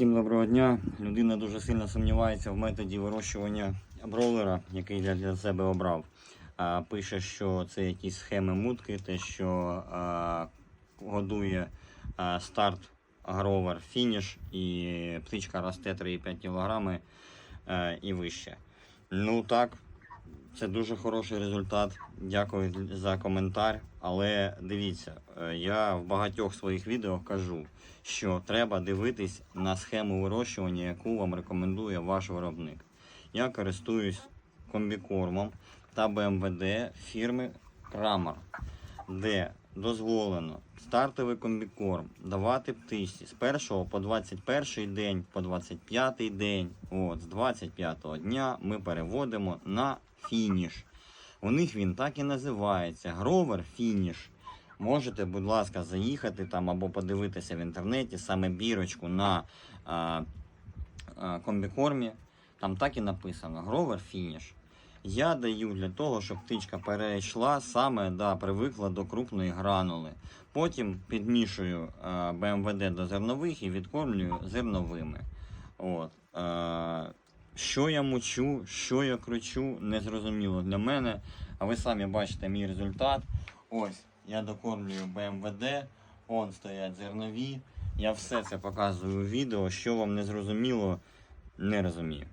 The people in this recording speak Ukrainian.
Всім доброго дня. Людина дуже сильно сумнівається в методі вирощування бройлера, який я для себе обрав. А, пише, що це якісь схеми мутки, те, що а, годує а, старт гровер, фініш і птичка росте 3,5 кг а, і вище. Ну так, це дуже хороший результат. Дякую за коментар. Але дивіться, е, я в багатьох своїх відео кажу, що треба дивитись на схему вирощування, яку вам рекомендує ваш виробник. Я користуюсь комбікормом та БМВД фірми Крамер, де дозволено стартовий комбікорм давати птичці з 1 по 21 день, по 25 день. От, з 25 дня ми переводимо на фініш. У них він так і називається Гровер Фініш. Можете, будь ласка, заїхати там або подивитися в інтернеті саме бірочку на а, а, комбікормі. Там так і написано Гровер Фініш. Я даю для того, щоб птичка перейшла саме да, привикла до крупної гранули. Потім підмішую а, БМВД до зернових і відкормлюю зерновими. От. А, що я мучу, що я кручу, незрозуміло для мене. А ви самі бачите мій результат. Ось, я докормлюю БМВД, он стоять зернові. Я все це показую у відео. Що вам не зрозуміло, не розумію.